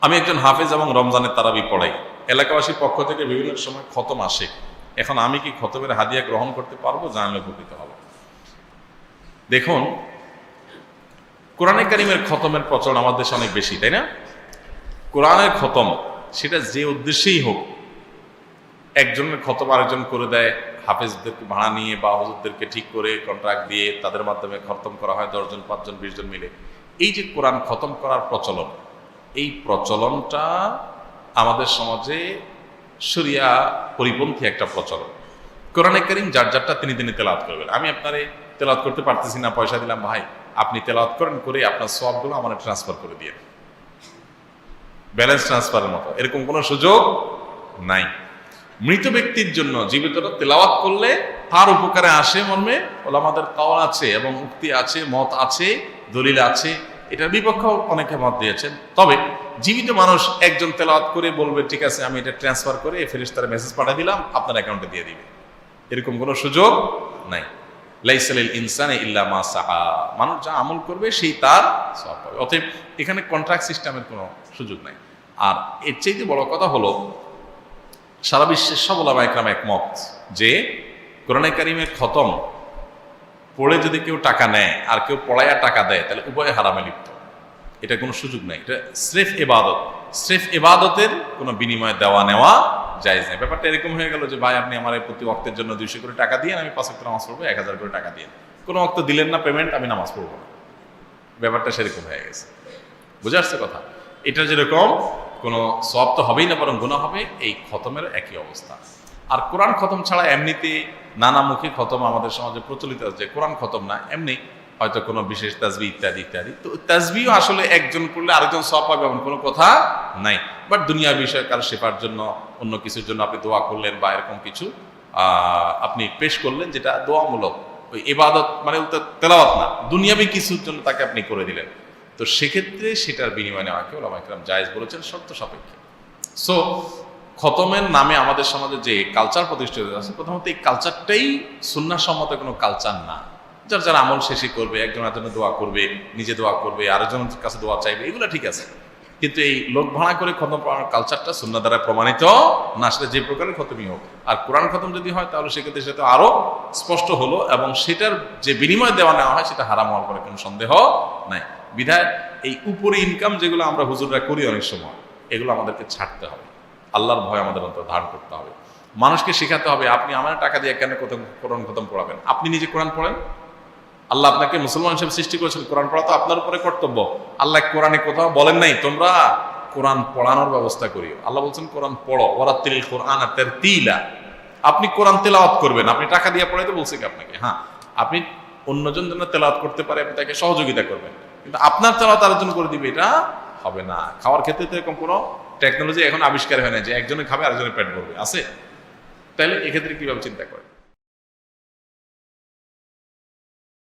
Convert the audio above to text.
আমি একজন হাফেজ এবং রমজানের তারাবি পড়াই। এলাকাবাসীর পক্ষ থেকে বিভিন্ন সময় খতম আসে। এখন আমি কি খতমের হাদিয়া গ্রহণ করতে পারব? জানলে উপকৃত হব। দেখুন, কোরআনে কারিমের খতমের প্রচলন আমাদের দেশে অনেক বেশি, তাই না? কোরআনের খতম, সেটা যে উদ্দেশ্যেই হোক, একজনের খতম আরেকজন করে দেয়। হাফেজদেরকে ভাড়া নিয়ে বা হুজুরদেরকে ঠিক করে কন্ট্রাক্ট দিয়ে তাদের মাধ্যমে খতম করা হয় দশজন, পাঁচজন, বিশজন মিলে। এই যে কোরআন খতম করার প্রচলন এই প্রচলনটা আমাদের সমাজে সরিয়া পরিপন্থী একটা প্রচলন। কোরআনে করিম যার যারটা তিনি তিনি তেলাওয়াত করবেন। আমি আপনারে তেলাওয়াত করতে পারতেছি না, পয়সা দিলাম, ভাই, আপনি তেলাওয়াত করেন, করে আপনার সবগুলো আমার ট্রান্সফার করে দিয়ে ব্যালেন্স ট্রান্সফারের মতো। এরকম কোনো সুযোগ নাই। মৃত ব্যক্তির জন্য জীবিতরা তেলাওয়াত করলে তার উপকারে আসে মর্মে আমাদের কাওয়াল আছে এবং উক্তি আছে, মত আছে, দলিল আছে এটার বিপক্ষ অনেকে মত দিয়েছেন। তবে জীবিত মানুষ একজন তেলাওয়াত করে বলবে, ঠিক আছে, আমি এটা ট্রান্সফার করে ফেরিস্তার মেসেজ পাঠিয়ে দিলাম, আপনার অ্যাকাউন্টে দিয়ে দিবে। এরকম কোনো সুযোগ নাই। লাইসালিল ইনসানে ইল্লা মা সাহা। মানুষ যা আমল করবে, সেই তার সব পাবে। অতএব এখানে কন্ট্রাক্ট সিস্টেমের কোনো সুযোগ নাই। আর এর চাইতে বড় কথা হলো, সারা বিশ্বের সব ওলামা একরাম একমত যে কোরআনে কারিমের খতম পড়ে যদি কেউ টাকা নেয় আর কেউ পড়াইয়া টাকা দেয়, তাহলে উভয়ে হারামে লিপ্ত। এটা কোনো সুযোগ নাই। এটা স্রেফ এবাদত স্রেফ এবাদতের কোনো বিনিময়ে দেওয়া নেওয়া যায় নাই। ব্যাপারটা এরকম হয়ে গেল যে, ভাই, আপনি আমার এই প্রতি অক্তের জন্য দুইশো করে টাকা দিয়ে আমি পাঁচ অক্ট নামাজ পড়ব, এক হাজার করে টাকা দিয়ে কোনো অক্ত দিলেন না পেমেন্ট আমি নামাজ পড়ব না। ব্যাপারটা সেরকম হয়ে গেছে। বুঝে আসছে কথা? এটা যেরকম, কোনো সব তো হবেই না, বরং গুণা হবে, এই খতমের একই অবস্থা। আর কোরআন খতম ছাড়া এমনিতে নানামুখী খতম আমাদের সমাজে প্রচলিত আছে। কোরআন খতম না, এমনি হয়তো কোনো বিশেষ তাজবি ইত্যাদি ইত্যাদি। তো তাজবিও আসলে একজন করলে আরেকজন সব পাবে এমন কোনো কথা নাই। বাট দুনিয়া বিষয় কারও শেফার জন্য, অন্য কিছুর জন্য আপনি দোয়া করলেন বা এরকম কিছু আপনি পেশ করলেন যেটা দোয়ামূলক। ওই এবাদত মানে তেলাওয়াত না, দুনিয়াবি কিছুর জন্য তাকে আপনি করে দিলেন। তো সেক্ষেত্রে সেটার বিনিময়ে আমাকে ওলামা ইকরাম জায়েজ বলেছেন শর্ত সাপেক্ষে। সো খতমের নামে আমাদের সমাজে যে কালচার প্রতিষ্ঠিত আছে, প্রথমত এই কালচারটাই সুন্নাসম্মত কোনো কালচার না। যার যার আমল শেষে করবে, একজন একজনের দোয়া করবে, নিজে দোয়া করবে আরেকজনের কাছে দোয়া চাইবে, এগুলো ঠিক আছে। কিন্তু এই লোক ভাড়া করে খতম পড়ানোর কালচারটা সুন্না দ্বারা প্রমাণিত না, সেটা যে প্রকারের খতমই হোক। আর কোরআন খতম যদি হয়, তাহলে সেক্ষেত্রে সেটা আরও স্পষ্ট হলো এবং সেটার যে বিনিময় দেওয়া নেওয়া হয়, সেটা হারাম হওয়ার পরে কোনো সন্দেহ নাই। বিধায় এই উপরে ইনকাম যেগুলো আমরা হুজুররা করি অনেক সময়, এগুলো আমাদেরকে ছাড়তে হবে। আল্লাহর ভয় আমাদের অন্তর ধারণ করতে হবে। মানুষকে শেখাতে হবে, আপনি আমার টাকা দিয়ে কেন কোথাও কোরআন খতম পড়াবেন? আপনি নিজে কোরআন পড়েন? আল্লাহ আপনাকে মুসলমান হিসেবে সৃষ্টি করেছেন, কোরআন পড়া তো আপনার উপরে কর্তব্য। আল্লাহ কোরআনে কোথাও বলেন নাই, তোমরা কোরআন পড়ানোর ব্যবস্থা করিও। আল্লাহ বলছেন, কোরআন পড়ো ওরাত্তিল কোরআন তের তিলা আপনি কোরআন তেলাওয়াত করবেন, আপনি টাকা দিয়ে পড়াইতে বলছে কি আপনাকে? হ্যাঁ আপনি অন্যজন যেন তেলাওয়াত করতে পারে, আপনি তাকে সহযোগিতা করবেন। কিন্তু আপনার তেলাওয়াত আরেকজন করে দিবে, এটা হবে না। খাওয়ার ক্ষেত্রে তো এরকম কোনো টেকনোলজি এখন আবিষ্কার হয় না যে একজনে খাবে, আরেকজনের পেট ভরবে। আছে? তাহলে এক্ষেত্রে কীভাবে চিন্তা করেন?